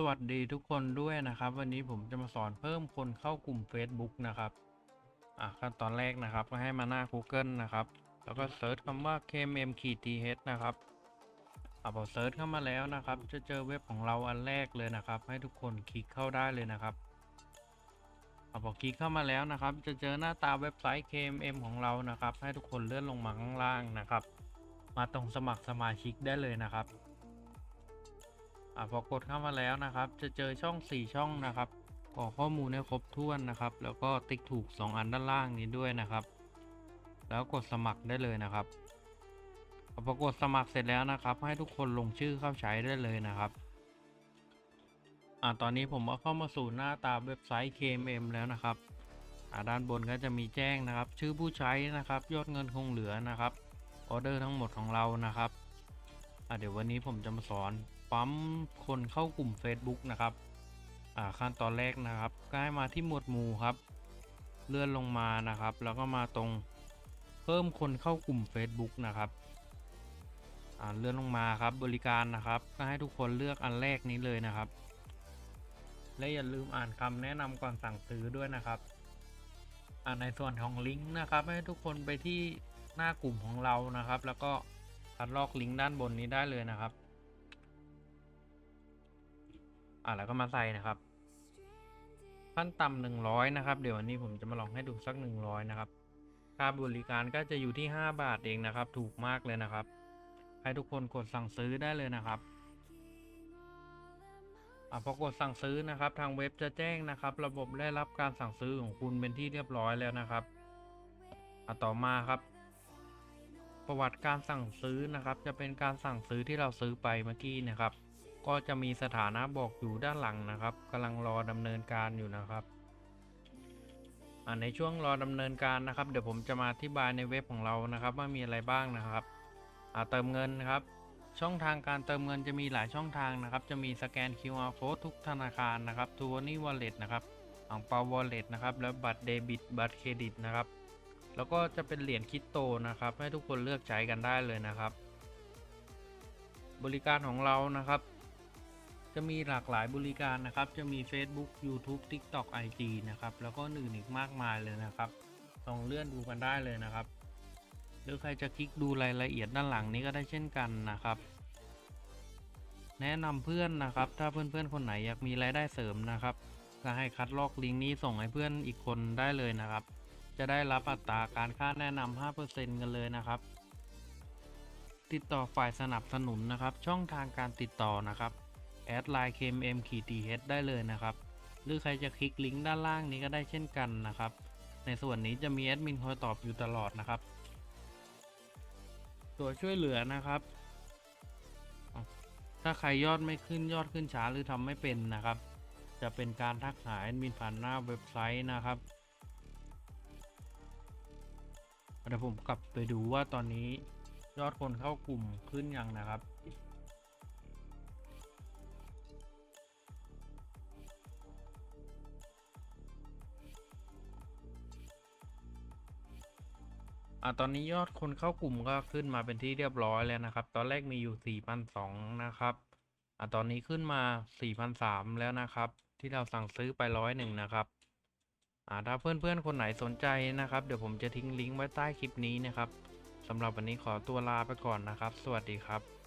สวัสดีทุกคนด้วยนะครับ วันนี้ผมจะมาสอนเพิ่มคนเข้ากลุ่ม Facebook นะครับอะขั้นตอนแรกนะครับ ก็ให้มาหน้า Google นะครับ แล้วก็เซิร์ชคำว่า kmm th นะครับอะพอเซิร์ชเข้ามาแล้วนะครับ จะเจอเว็บของเราอันแรกเลยนะครับ ให้ทุกคนคลิกเข้าได้เลยนะครับอะพอคลิกเข้ามาแล้วนะครับ จะเจอหน้าตาเว็บไซต์ kmm ของเรานะครับ ให้ทุกคนเลื่อนลงมาข้างล่างนะครับ มาตรงสมัครสมาชิกได้เลยนะครับ อะพอกดเข้ามาแล้วนะครับ จะเจอช่อง 4 ช่องนะครับกรอกข้อมูลให้ครบถ้วนนะครับ แล้วก็ติ๊กถูก 2 อันด้านล่างนี้ด้วยนะครับ แล้วกดสมัครได้เลยนะครับพอกดสมัครเสร็จแล้วนะครับ ให้ทุกคนลงชื่อเข้าใช้ได้เลยนะครับอะตอนนี้ผมก็เข้ามาสู่หน้าตาเว็บไซต์ KMM แล้วนะครับอะด้านบนก็จะมีแจ้งนะครับ ชื่อผู้ใช้นะครับ ยอดเงินคงเหลือนะครับออเดอร์ทั้งหมดของเรานะครับอะเดี๋ยววันนี้ผมจะมาสอน ปั๊มคนเข้ากลุ่ม Facebook นะครับอ่าขั้นตอนแรกนะครับก็ให้มาที่หมวดหมู่ครับ เลื่อนลงมานะครับ แล้วก็มาตรงเพิ่มคนเข้ากลุ่ม Facebook นะครับอ่าเลื่อนลงมาครับบริการนะครับ ก็ให้ทุกคนเลือกอันแรกนี้เลยนะครับ และอย่าลืมอ่านคำแนะนำก่อนสั่งซื้อด้วยนะครับอ่าในส่วนของลิงก์นะครับ ให้ทุกคนไปที่หน้ากลุ่มของเรานะครับ แล้วก็คัดลอกลิงก์ด้านบนนี้ได้เลยนะครับ อะแล้วก็มาใส่นะครับขั้นต่ำหนึ่งร้อยนะครับ เดี๋ยววันนี้ผมจะมาลองให้ดูสักหนึ่งร้อยนะครับ ค่าบริการก็จะอยู่ที่ห้าบาทเองนะครับ ถูกมากเลยนะครับ ให้ทุกคนกดสั่งซื้อได้เลยนะครับอะพอกดสั่งซื้อนะครับ ทางเว็บจะแจ้งนะครับ ระบบได้รับการสั่งซื้อของคุณเป็นที่เรียบร้อยแล้วนะครับอะต่อมาครับ ประวัติการสั่งซื้อนะครับ จะเป็นการสั่งซื้อที่เราซื้อไปเมื่อกี้นะครับ ก็จะมีสถานะบอกอยู่ด้านหลังนะครับกำลังรอดำเนินการอยู่นะครับในช่วงรอดำเนินการนะครับ เดี๋ยวผมจะมาอธิบายในเว็บของเรานะครับ ว่ามีอะไรบ้างนะครับเติมเงินครับ ช่องทางการเติมเงินจะมีหลายช่องทางนะครับ จะมีสแกน QR code ทุกธนาคารนะครับทูนี่วอลเล็ตนะครับอ่างเปาวอลเล็ตนะครับแล้วบัตรเดบิตบัตรเครดิตนะครับ แล้วก็จะเป็นเหรียญคริปโตนะครับ ให้ทุกคนเลือกใช้กันได้เลยนะครับ บริการของเรานะครับ จะมีหลากหลายบริการนะครับ จะมี Facebook YouTube TikTok IG นะครับ แล้วก็อื่นอีกมากมายเลยนะครับลองเลื่อนดูกันได้เลยนะครับ หรือใครจะคลิกดูรายละเอียดด้านหลังนี้ก็ได้เช่นกันนะครับ แนะนำเพื่อนนะครับ ถ้าเพื่อนๆคนไหนอยากมีรายได้เสริมนะครับก็ให้คัดลอกลิงก์นี้ส่งให้เพื่อนอีกคนได้เลยนะครับ จะได้รับอัตราการค่าแนะนำ 5%กันเลยนะครับ ติดต่อฝ่ายสนับสนุนนะครับ ช่องทางการติดต่อนะครับ แอดไลน์ KMM ขีด TH ได้เลยนะครับ หรือใครจะคลิกลิงก์ด้านล่างนี้ก็ได้เช่นกันนะครับ ในส่วนนี้จะมีแอดมินคอยตอบอยู่ตลอดนะครับ ตัวช่วยเหลือนะครับ ถ้าใครยอดไม่ขึ้นยอดขึ้นช้าหรือทำไม่เป็นนะครับ จะเป็นการทักหาแอดมินผ่านหน้าเว็บไซต์นะครับเดี๋ยวผมกลับไปดูว่าตอนนี้ยอดคนเข้ากลุ่มขึ้นยังนะครับ อะตอนนี้ยอดคนเข้ากลุ่มก็ขึ้นมาเป็นที่เรียบร้อยแล้วนะครับ ตอนแรกมีอยู่ 4,200 นะครับอ่าตอนนี้ขึ้นมา 4,300 แล้วนะครับ ที่เราสั่งซื้อไปร้อยหนึ่งนะครับอ่าถ้าเพื่อนๆ คนไหนสนใจนะครับ เดี๋ยวผมจะทิ้งลิงก์ไว้ใต้คลิปนี้นะครับสำหรับวันนี้ขอตัวลาไปก่อนนะครับ สวัสดีครับ